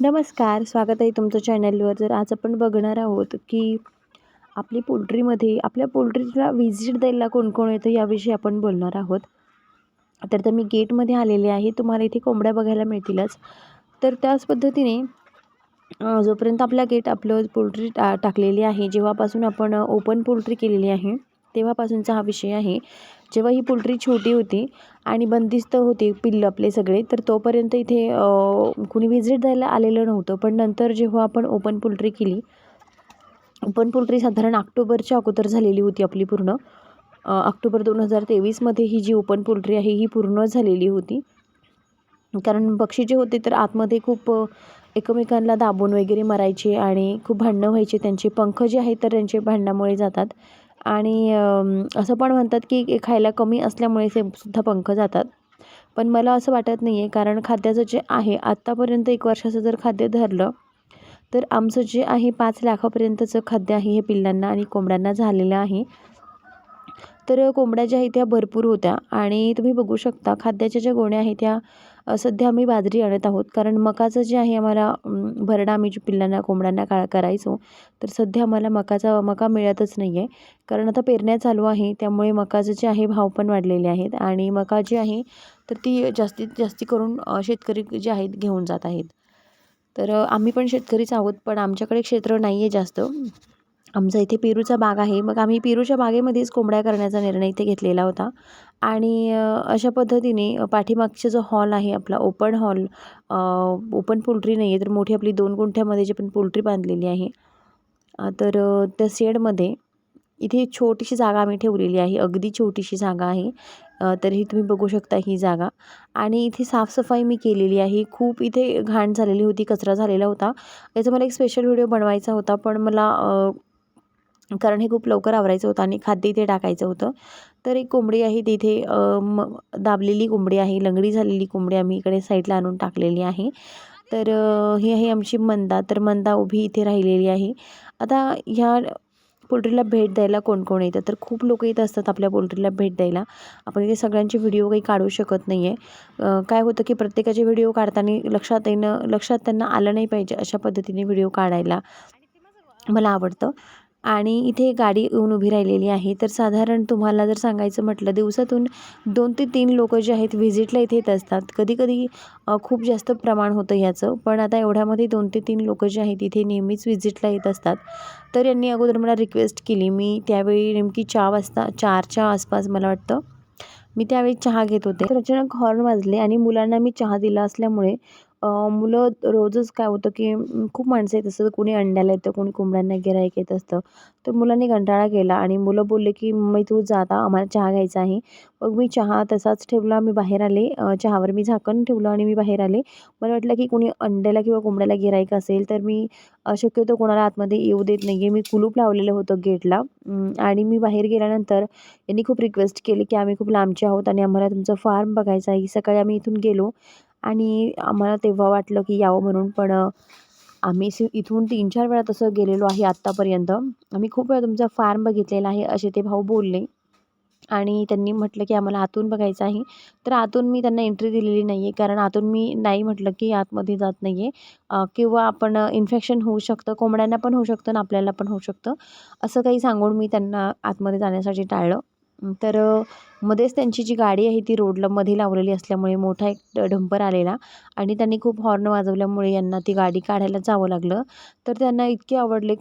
नमस्कार स्वागत आहे तुमचं चॅनलवर. जर आज आपण बघणार आहोत की आपली पोल्ट्रीमध्ये आपल्या पोल्ट्रीला व्हिजिट द्यायला कोण कोण येतं याविषयी आपण बोलणार आहोत. तर तर मी गेटमध्ये आलेले आहे. तुम्हाला इथे कोंबड्या बघायला मिळतीलच. तर त्याच पद्धतीने जोपर्यंत आपला गेट आपलं पोल्ट्री टा टाकलेली आहे जेव्हापासून आपण ओपन पोल्ट्री केलेली आहे तेव्हापासूनचा हा विषय आहे. जेव्हा ही पोल्ट्री छोटी होती आणि बंदिस्त होते पिल्लं आपले सगळे तर तोपर्यंत इथे कुणी व्हिजिट द्यायला आलेलं नव्हतं. पण नंतर जेव्हा आपण ओपन पोल्ट्री केली ओपन पोल्ट्री साधारण ऑक्टोबरच्या अगोदर झालेली होती आपली पूर्ण. ऑक्टोबर दोन हजार तेवीसमध्ये ही जी ओपन पोल्ट्री आहे ही पूर्ण झालेली होती. कारण पक्षी जे होते तर आतमध्ये खूप एकमेकांना दाबून वगैरे मरायचे आणि खूप भांडणं व्हायचे. त्यांचे पंख जे आहेत तर त्यांचे भांडणामुळे जातात. आणि असं पण म्हणतात की खायला कमी असल्यामुळे ते सुद्धा पंख जातात. पण मला असं वाटत नाही आहे कारण खाद्याचं जे आहे आत्तापर्यंत एक वर्षाचं जर खाद्य धरलं तर आमचं जे आहे पाच लाखापर्यंतचं खाद्य आहे हे पिल्लांना आणि कोंबड्यांना झालेलं आहे. तर कोंबड्या ज्या आहेत त्या भरपूर होत्या आणि तुम्ही बघू शकता खाद्याच्या ज्या गोण्या आहेत त्या सध्या आम्ही बाजरी आणत आहोत. कारण मकाचं जे आहे आम्हाला भरडा आम्ही जे पिल्लांना कोंबड्यांना का करायचो तर सध्या आम्हाला मकाचा मका मिळतच नाही आहे कारण आता पेरण्या चालू आहे त्यामुळे मकाचं जे आहे भाव पण वाढलेले आहेत. आणि मका जी आहे तर ती जास्तीत जास्ती करून शेतकरी जे आहेत घेऊन जात आहेत. तर आम्ही पण शेतकरीच आहोत पण आमच्याकडे क्षेत्र नाही आहे जास्त. आमचा इथे पेरूचा बाग आहे. मग आम्ही पेरूच्या बागेमध्येच कोंबड्या करण्याचा निर्णय इथे घेतलेला होता. आणि अशा पद्धतीने पाठीमागचा जो हॉल आहे आपला ओपन हॉल ओपन पोल्ट्री नाही आहे तर मोठी आपली दोन गुंठ्यामध्ये जी पण पोल्ट्री बांधलेली आहे तर त्या शेडमध्ये इथे छोटीशी जागा आम्ही ठेवलेली आहे अगदी छोटीशी जागा आहे तर ही तुम्ही बघू शकता ही जागा. आणि इथे साफसफाई मी केलेली आहे खूप इथे घाण झालेली होती कचरा झालेला होता. याचा मला एक स्पेशल व्हिडिओ बनवायचा होता पण मला कारण हे खूप लवकर आवरायचं होतं आणि खाद्य इथे टाकायचं होतं. तर एक कोंबडी आहे तिथे म दाबलेली कोंबडी आहे लंगडी झालेली कोंबडी आम्ही इकडे साईडला आणून टाकलेली आहे. तर ही आहे आमची मंदा. तर मंदा उभी इथे राहिलेली आहे. आता ह्या पोल्ट्रीला भेट द्यायला कोण कोण येतं? तर खूप लोक येत असतात आपल्या पोल्ट्रीला भेट द्यायला. आपण इथे सगळ्यांचे व्हिडिओ काही काढू शकत नाही आहे काय होतं की प्रत्येकाचे व्हिडिओ काढताना लक्षात येणं लक्षात त्यांना आलं नाही पाहिजे अशा पद्धतीने व्हिडिओ काढायला. मला आवडतं. आणि इथे गाडी येऊन उभी राहिलेली आहे. तर साधारण तुम्हाला जर सांगायचं म्हटलं दिवसातून दोन ते तीन लोक जे आहेत व्हिजिटला इथे येत असतात. कधी कधी खूप जास्त प्रमाण होतं ह्याचं पण आता एवढ्यामध्ये दोन ते तीन लोक जे आहेत इथे नेहमीच व्हिजिटला येत असतात. तर यांनी अगोदर मला रिक्वेस्ट केली. मी त्यावेळी नेमकी चार वाजता चारच्या आसपास मला वाटतं मी त्यावेळी चहा घेत होते. तर अचानक हॉर्न वाजले आणि मुलांना मी चहा दिला असल्यामुळे मुलं रोजच काय होतं की खूप माणसं येत असतात. कोणी अंड्याला येतं कोणी कोंबड्यांना गिऱ्हाईक येत असतं. तर मुलांनी कंटाळा केला आणि मुलं बोलले की मम्मी तू जा आता आम्हाला चहा घ्यायचा आहे. मग मी चहा तसाच ठेवला मी बाहेर आले. चहावर मी झाकण ठेवलं आणि मी बाहेर आले. मला वाटलं की कोणी अंड्याला किंवा कोंबड्याला गिऱ्हाईक असेल तर मी शक्यतो कोणाला आतमध्ये येऊ देत नाही आहे मी कुलूप लावलेलं होतं गेटला. आणि मी बाहेर गेल्यानंतर यांनी खूप रिक्वेस्ट केली की आम्ही खूप लांबचे आहोत आणि आम्हाला तुमचं फार्म बघायचं आहे. सकाळी आम्ही इथून गेलो आणि आम्हाला तेव्हा वाटलं की यावं म्हणून पण आम्ही इथून तीन चार वेळा तसं गेलेलो आहे आत्तापर्यंत. आम्ही खूप वेळा तुमचा फार्म बघितलेला आहे असे ते भाऊ बोलले. आणि त्यांनी म्हटलं की आम्हाला आतून बघायचं आहे. तर आतून मी त्यांना एंट्री दिलेली नाही आहे कारण आतून मी नाही म्हटलं की आतमध्ये जात नाही आहे किंवा आपण इन्फेक्शन होऊ शकतं कोंबड्यांना पण होऊ शकतं आणि आपल्याला पण होऊ शकतं. असं काही सांगून मी त्यांना आतमध्ये जाण्यासाठी टाळलं. तर मध्येच त्यांची जी गाडी आहे ती रोडला मध्ये लावलेली असल्यामुळे मोठा एक डंपर आलेला आणि त्यांनी खूप हॉर्न वाजवल्यामुळे यांना ती गाडी काढायला जावं लागलं. तर त्यांना इतके आवडले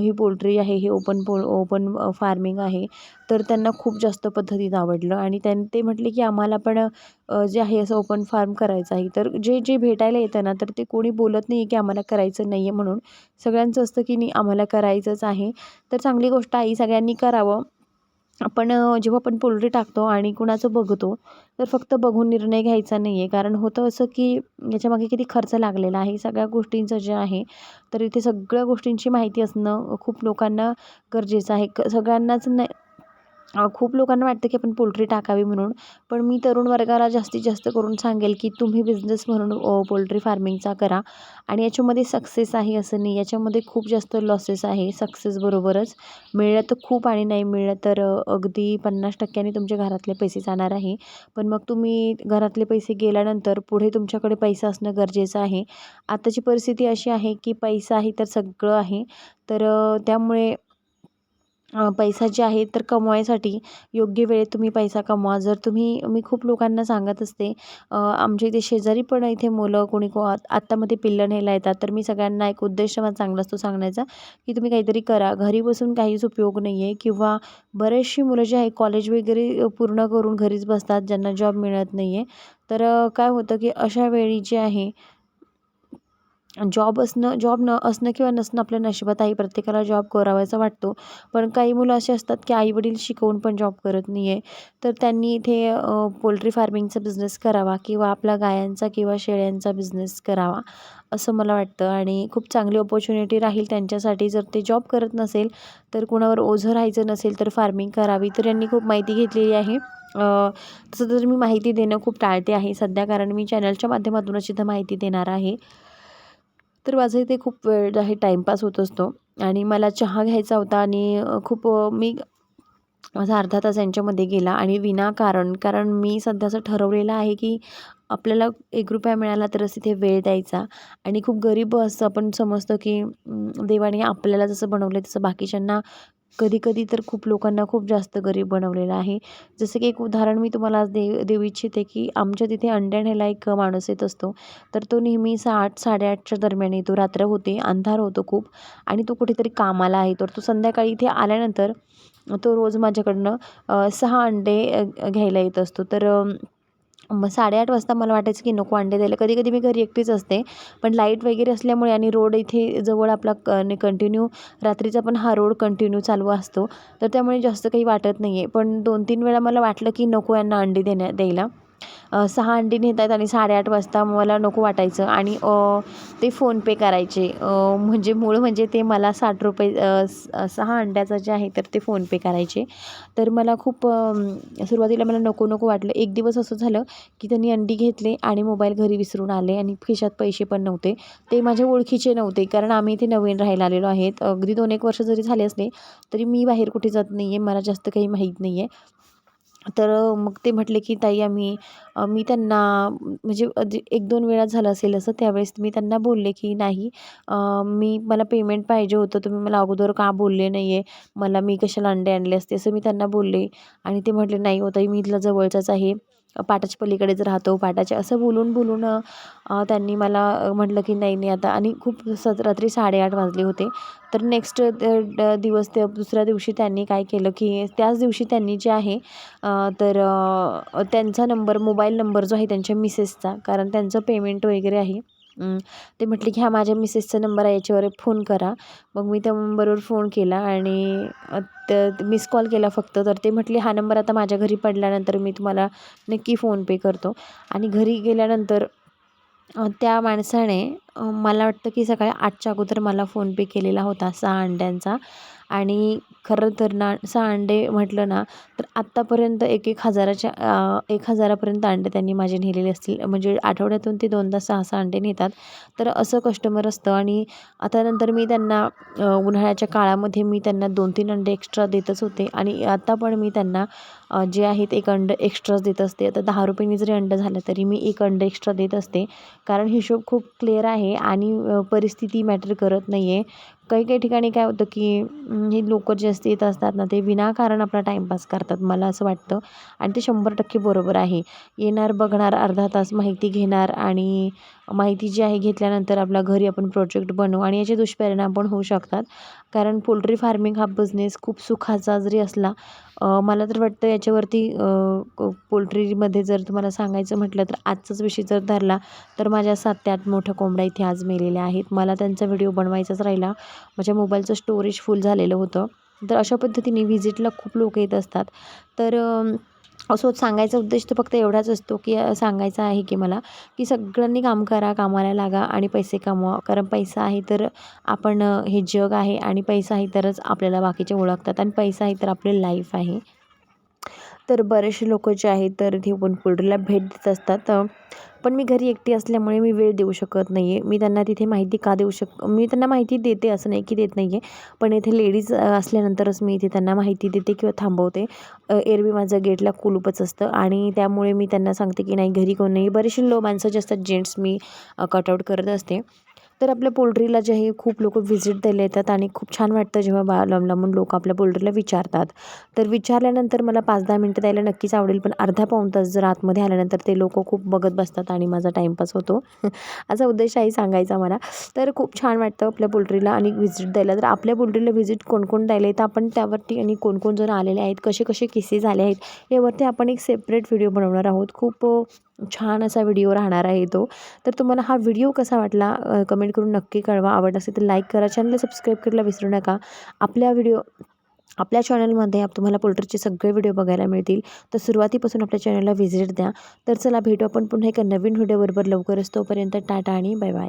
ही पोल्ट्री आहे हे ओपन पो ओपन फार्मिंग आहे. तर त्यांना खूप जास्त पद्धतीत आवडलं आणि त्यां ते म्हटले की आम्हाला पण जे आहे असं ओपन फार्म करायचं आहे. तर जे जे भेटायला येतं ना तर ते कोणी बोलत नाही की आम्हाला करायचं नाही आहे म्हणून. सगळ्यांचं असतं की नाही आम्हाला करायचंच आहे. तर चांगली गोष्ट आई सगळ्यांनी करावं. आपण जेव्हा आपण पोल्ट्री टाकतो आणि कुणाचं बघतो तर फक्त बघून निर्णय घ्यायचा नाही आहे कारण होतं असं की याच्यामागे किती खर्च लागलेला आहे. सगळ्या गोष्टींचं जे आहे तर इथे सगळ्या गोष्टींची माहिती असणं खूप लोकांना गरजेचं आहे. क सगळ्यांनाच नाही खूप लोकांना वाटतं की आपण पोल्ट्री टाकावी म्हणून. पण मी तरुण वर्गाला जास्तीत जास्त करून सांगेल की तुम्ही बिझनेस म्हणून पोल्ट्री फार्मिंगचा करा. आणि याच्यामध्ये सक्सेस आहे असं नाही. याच्यामध्ये खूप जास्त लॉसेस आहे. सक्सेसबरोबरच मिळलं तर खूप आणि नाही मिळलं तर अगदी पन्नास टक्क्यांनी तुमच्या घरातले पैसे जाणार आहे. पण मग तुम्ही घरातले पैसे गेल्यानंतर पुढे तुमच्याकडे पैसा असणं गरजेचं आहे. आताची परिस्थिती अशी आहे की पैसा आहे तर सगळं आहे. तर त्यामुळे पैसा जे आहे तर कमवायसाठी योग्य वेळेत तुम्ही पैसा कमवा. जर तुम्ही मी खूप लोकांना सांगत असते आमच्या इथे शेजारी पण इथे मुलं कोणी को आत्तामध्ये पिल्लं न्यायला येतात. तर मी सगळ्यांना एक उद्देश माझा चांगला असतो सांगण्याचा की तुम्ही काहीतरी करा. घरी बसून काहीच उपयोग नाही आहे किंवा बरेचशी मुलं जे आहे कॉलेज वगैरे पूर्ण करून घरीच बसतात ज्यांना जॉब मिळत नाही आहे तर काय होतं की अशा वेळी जे आहे जॉब असणं जॉब न असणं किंवा नसणं आपल्या नशिबात आहे प्रत्येकाला जॉब करावायचा वाटतो. पण काही मुलं असे असतात की आईवडील शिकवून पण जॉब करत नाही आहे तर त्यांनी इथे पोल्ट्री फार्मिंगचा बिझनेस करावा किंवा आपला गायांचा किंवा शेळ्यांचा बिझनेस करावा असं मला वाटतं. आणि खूप चांगली ऑपॉर्च्युनिटी राहील त्यांच्यासाठी. जर ते जॉब करत नसेल तर कुणावर ओझं राहायचं नसेल तर फार्मिंग करावी. तर यांनी खूप माहिती घेतलेली आहे. तसं तर मी माहिती देणं खूप टाळते आहे. सध्या कारण मी चॅनलच्या माध्यमातूनच इथं माहिती देणार आहे. तर माझं इथे खूप वेळ आहे टाईमपास होत असतो. आणि मला चहा घ्यायचा होता आणि खूप मी माझा अर्धा तास यांच्यामध्ये गेला आणि विनाकारण कारण मी सध्या असं ठरवलेलं आहे की आपल्याला एक रुपया मिळाला तरच तिथे वेळ द्यायचा. आणि खूप गरीब असं आपण समजतो की देवाने आपल्याला जसं बनवलं आहे तसं बाकीच्यांना कधीकधी तर खूप लोकांना खूप जास्त गरीब बनवलेलं आहे. जसं की एक उदाहरण मी तुम्हाला आज दे देऊ इच्छिते की आमच्या तिथे अंड्याण्याला एक माणूस येत असतो. तर तो नेहमी सा आठ साडेआठच्या दरम्यान येतो. रात्र होते अंधार होतो खूप आणि तो कुठेतरी कामाला आहे. तर तो संध्याकाळी इथे आल्यानंतर तो रोज माझ्याकडनं सहा अंडे घ्यायला येत असतो. तर मग साडेआठ वाजता मला वाटायचं की नको अंडे द्यायला. कधी कधी मी घरी एकटीच असते पण लाइट वगैरे असल्यामुळे आणि रोड इथे जवळ आपला क कंटिन्यू रात्रीचा पण हा रोड कंटिन्यू चालू असतो. तर त्यामुळे जास्त काही वाटत नाही आहे पण दोन तीन वेळा मला वाटलं की नको यांना अंडी देण्या द्यायला. सहा अंडी नेत आहेत आणि साडेआठ वाजता मला नको वाटायचं. आणि ते फोनपे करायचे. म्हणजे मूळ म्हणजे ते मला साठ रुपये सहा अंड्याचं जे आहे तर ते फोनपे करायचे. तर मला खूप सुरुवातीला मला नको नको वाटलं. एक दिवस असं झालं की त्यांनी अंडी घेतले आणि मोबाईल घरी विसरून आले आणि खिशात पैसे पण नव्हते. ते माझ्या ओळखीचे नव्हते कारण आम्ही इथे नवीन राहायला आलेलो आहेत. अगदी दोन एक वर्ष जरी झाले असले तरी मी बाहेर कुठे जात नाही आहे मला जास्त काही माहीत नाही आहे तर मग ते म्हटले की ताई आम्ही मी त्यांना म्हणजे एक दोन वेळा झालं असेल असं त्यावेळेस मी त्यांना बोलले की नाही मी मला पेमेंट पाहिजे होतं तुम्ही मला अगोदर का बोलले नाही आहे मला मी कशाला अंडे आणले असते? असं मी त्यांना बोलले. आणि ते म्हटले नाही हो ताई मी इथला जवळचाच आहे. पाटाच्या पलीकडेच राहतो पाटाच्या असं बोलून बोलून त्यांनी मला म्हटलं की नाही नाही आता. आणि खूप स रात्री साडेआठ वाजले होते. तर नेक्स्ट दिवस ते दुसऱ्या दिवशी त्यांनी काय केलं की त्याच दिवशी त्यांनी जे आहे तर त्यांचा नंबर मोबाईल नंबर जो आहे त्यांच्या मिसेसचा कारण त्यांचं पेमेंट वगैरे आहे ते म्हटले की हा माझ्या मिसेसचा नंबर आहे याच्यावर फोन करा. मग मी त्या नंबरवर फोन केला आणि तर मिस कॉल केला फक्त. तर ते म्हटले हा नंबर आता माझ्या घरी पडल्यानंतर मी तुम्हाला नक्की फोनपे करतो. आणि घरी गेल्यानंतर त्या माणसाने मला वाटतं की सकाळी आठच्या अगोदर मला फोनपे केलेला होता सहा अंड्यांचा. आणि खरं तर ना सहा अंडे म्हटलं ना तर आत्तापर्यंत एक एक हजाराच्या एक हजारापर्यंत अंडे त्यांनी माझे नेलेले असतील. म्हणजे आठवड्यातून ते दोनदा सहा सहा अंडे नेतात. तर असं कस्टमर असतं आणि आता नंतर मी त्यांना उन्हाळ्याच्या काळामध्ये मी त्यांना दोन तीन अंडे एक्स्ट्रा देतच होते. आणि आत्ता पण मी त्यांना जे आहेत एक अंड एक्स्ट्राच देत असते. आता दहा रुपयांनी जरी अंडं झालं तरी मी एक अंडं एक्स्ट्रा देत असते. कारण हिशोब खूप क्लिअर आहे आणि परिस्थिती मॅटर करत नाही आहे काही काही ठिकाणी काय होतं की हे लोक जे असते येत असतात ना ते विनाकारण आपला टाईमपास करतात मला असं वाटतं. आणि ते शंभर टक्के बरोबर आहे. येणार बघणार अर्धा तास माहिती घेणार आणि माहिती जी आहे घेतल्यानंतर आपल्या घरी आपण प्रोजेक्ट बनवू आणि याचे दुष्परिणाम पण होऊ शकतात. कारण पोल्ट्री फार्मिंग हा बिझनेस खूप सुखाचा जरी असला मला तर वाटतं याच्यावरती पोल्ट्रीमध्ये जर तुम्हाला सांगायचं म्हटलं तर आजचाच विषय जर धरला तर माझ्या सात ते आठ मोठ्या कोंबड्या इथे आज मेलेल्या आहेत. मला त्यांचा व्हिडिओ बनवायचाच राहिला. माझ्या मोबाईलचं स्टोरेज फुल झालेलं होतं. तर अशा पद्धतीने व्हिजिटला खूप लोक येत असतात. तर असं सांगायचा उद्देश तर फक्त एवढाच असतो की सांगायचा आहे की मला की सगळ्यांनी काम करा कामाला लागा आणि पैसे कमवा. कारण पैसा आहे तर आपण हे जग आहे आणि पैसा आहे तरच आपल्याला बाकीचे ओळखतात आणि पैसा आहे तर आपली लाईफ आहे. तर बरेचसे लोक जे आहेत तर ते पण पोल्ट्रीला भेट देत असतात. पण मी घरी एकटी असल्यामुळे मी वेळ देऊ शकत नाही आहे मी त्यांना तिथे माहिती का देऊ शक मी त्यांना माहिती देते असं नाही की देत नाही आहे पण इथे लेडीज असल्यानंतरच मी इथे त्यांना माहिती देते किंवा थांबवते. एरवी माझं गेटला कुलूपच असतं आणि त्यामुळे मी त्यांना सांगते की नाही घरी कोण नाही. बरेचसे लो माणसं जे असतात जेंट्स मी कटआउट करत असते. तर आपल्या पोल्ट्रीला जे आहे खूप लोक व्हिजिट द्यायला येतात आणि खूप छान वाटतं जेव्हा बा लांब लांबून लोक आपल्या पोल्ट्रीला विचारतात. तर विचारल्यानंतर मला पाच दहा मिनटं द्यायला नक्कीच आवडेल पण अर्धा पाऊण तास जर आतमध्ये आल्यानंतर ते लोक खूप बघत बसतात आणि माझा टाईमपास होतो. असा उद्देश आहे सांगायचा मला. तर खूप छान वाटतं आपल्या पोल्ट्रीला आणि व्हिजिट द्यायला. तर आपल्या पोल्ट्रीला व्हिजिट कोण कोण द्यायला येतं? आपण त्यावरती आणि कोण कोण जण आलेले आहेत कसे कसे केसेस आले आहेत यावरती आपण एक सेपरेट व्हिडिओ बनवणार आहोत. खूप छान असा व्हिडिओ राहणार आहे तो. तर तुम्हाला हा व्हिडिओ कसा वाटला कमेंट कमेंट करून नक्की कळवा. आवड असेल तर लाईक करा. चॅनलला सबस्क्राईब करायला विसरू नका. आपल्या व्हिडिओ आपल्या चॅनलमध्ये आप तुम्हाला पोल्ट्रीचे सगळे व्हिडिओ बघायला मिळतील. तर सुरुवातीपासून आपल्या चॅनलला व्हिजिट द्या. तर चला भेटू आपण पुन्हा एका नवीन व्हिडिओबरोबर लवकरच तोपर्यंत टाटा आणि बाय बाय